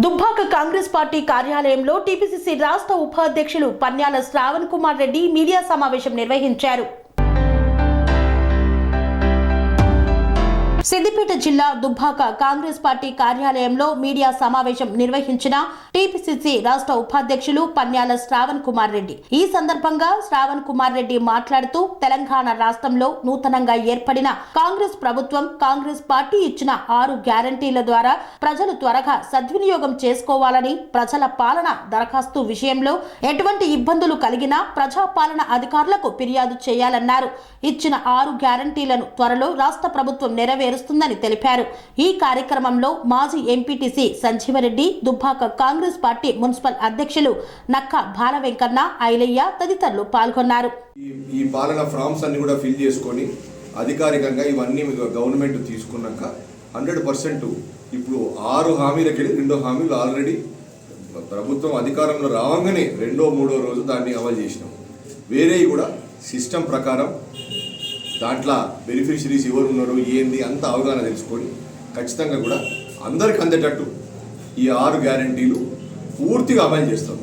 Dubbaka Congress party కార్యాలయంలో TPCC రాష్ట్ర ఉపాధ్యక్షులు పన్యాల శ్రావణ్ కుమార్ రెడ్డి మీడియా సమావేశం నిర్వహించారు. సిద్దిపేట జిల్లా దుబ్బాక కాంగ్రెస్ పార్టీ కార్యాలయంలో మీడియా సమావేశం నిర్వహించిన టీపీసీసీ రాష్ట్ర ఉపాధ్యక్షులు పన్యాల శ్రావణ్ కుమార్ రెడ్డి. ఈ సందర్భంగా శ్రావణ్ కుమార్ రెడ్డి మాట్లాడుతూ తెలంగాణ రాష్ట్రంలో నూతనంగా ఏర్పడిన కాంగ్రెస్ ప్రభుత్వం కాంగ్రెస్ పార్టీ ఇచ్చిన ఆరు గ్యారంటీల ద్వారా ప్రజలు త్వరగా సద్వినియోగం చేసుకోవాలని ప్రజల పాలన దరఖాస్తు విషయంలో ఎటువంటి ఇబ్బందులు కలిగినా ప్రజాపాలన అధికారులకు ఫిర్యాదు చేయాలన్నారు. ఇచ్చిన ఆరు గ్యారంటీలను త్వరలో రాష్ట్ర ప్రభుత్వం నెరవేరు చేరుస్తుందని తెలిపారు. ఈ కార్యక్రమంలో మాజీ MPTC Sanjeevareddy Dubbaka Congress party municipal అధ్యక్షులు నక్క బాల వెంకన్న ఐలయ్య తదితరులు పాల్గొన్నారు. ఈ ఈ పాలన ఫామ్స్ అన్ని కూడా ఫిల్ చేసుకొని అధికారికంగా ఇవన్నీ గవర్నమెంట్ తీసుకున్నాక హండ్రెడ్ పర్సెంట్ ఇప్పుడు ఆరు హామీలకి వెళ్ళి రెండో హామీలు ఆల్రెడీ ప్రభుత్వం అధికారంలో రావంగానే రెండో మూడో రోజు దాన్ని అమలు చేసినాం. వేరేవి కూడా సిస్టమ్ ప్రకారం దాంట్లో బెనిఫిషరీస్ ఎవరు ఉన్నారు ఏంది అంత అవగాహన తెలుసుకొని ఖచ్చితంగా కూడా అందరికి అందేటట్టు ఈ ఆరు గ్యారంటీలు పూర్తిగా అమలు చేస్తాం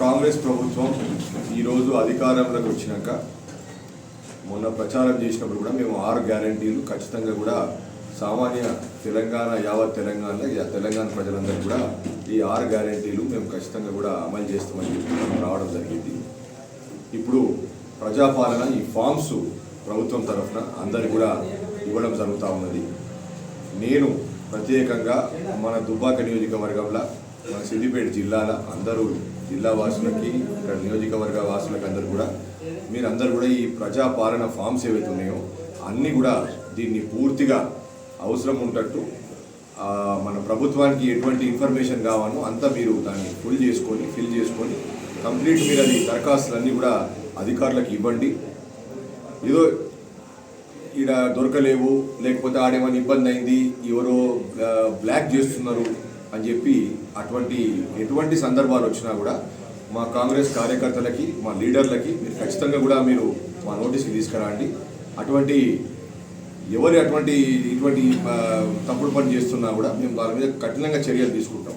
కాంగ్రెస్ ప్రభుత్వం ఈరోజు అధికారంలోకి వచ్చినాక మొన్న ప్రచారం చేసినప్పుడు కూడా మేము ఆరు గ్యారంటీలు ఖచ్చితంగా కూడా సామాన్య తెలంగాణ యావత్ తెలంగాణలో తెలంగాణ ప్రజలందరూ కూడా ఈ ఆరు గ్యారంటీలు మేము ఖచ్చితంగా కూడా అమలు చేస్తామని చెప్పి రావడం జరిగింది. ఇప్పుడు ప్రజాపాలన ఈ ఫామ్స్ ప్రభుత్వం తరఫున అందరికి కూడా ఇవ్వడం జరుగుతూ ఉన్నది. నేను ప్రత్యేకంగా మన దుబ్బాక నియోజకవర్గంలో మన సిద్దిపేట జిల్లాల అందరూ జిల్లా వాసులకి ఇక్కడ నియోజకవర్గ వాసులకి అందరూ కూడా మీరందరూ కూడా ఈ ప్రజాపాలన ఫామ్స్ ఏవైతే ఉన్నాయో అన్నీ కూడా దీన్ని పూర్తిగా అవసరం ఉంటట్టు మన ప్రభుత్వానికి ఎటువంటి ఇన్ఫర్మేషన్ కావాలో అంతా మీరు దాన్ని ఫుల్ చేసుకొని ఫిల్ చేసుకొని కంప్లీట్ మీరు అది దరఖాస్తులన్నీ కూడా అధికారులకు ఇవ్వండి. ఏదో ఈడ దొరకలేవు లేకపోతే ఆడేమైనా ఇబ్బంది అయింది ఎవరో బ్లాక్ చేస్తున్నారు అని చెప్పి అటువంటి ఎటువంటి సందర్భాలు వచ్చినా కూడా మా కాంగ్రెస్ కార్యకర్తలకి మా లీడర్లకి మీరు ఖచ్చితంగా కూడా మీరు మా నోటీస్కి తీసుకురండి. అటువంటి ఎవరు అటువంటి ఇటువంటి తప్పుడు పని చేస్తున్నా కూడా మేము వాళ్ళ మీద కఠినంగా చర్యలు తీసుకుంటాం.